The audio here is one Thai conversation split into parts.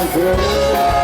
and forever.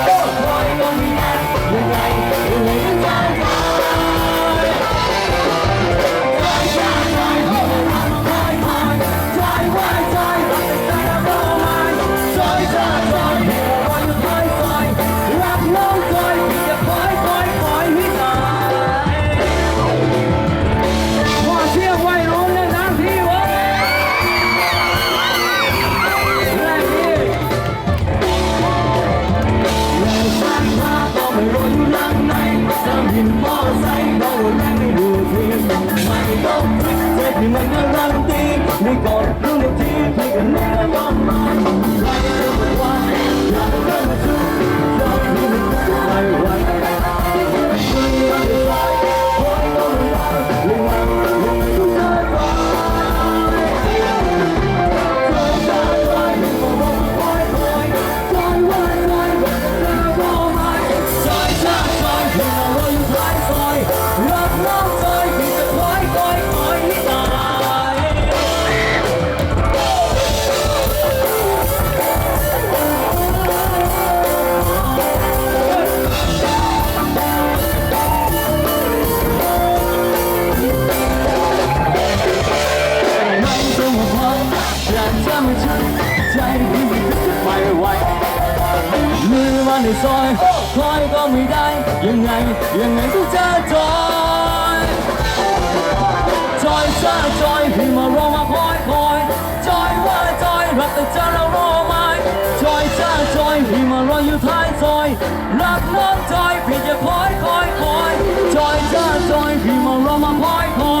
จะซอยคอยก็ไม่ได้ ยังไง ยังไงต้องเจอจอยจอยเจอจอยพี่มารอมาคอยคอยจอยว่จอยรักแต่จอรารอไม่จอยเจอจอยพี่มารออยู่ท้ายซอย รักน้องจอยพี่จะคอยคอยคอยจอยเจอจอยพี่มารอมาคอยคอย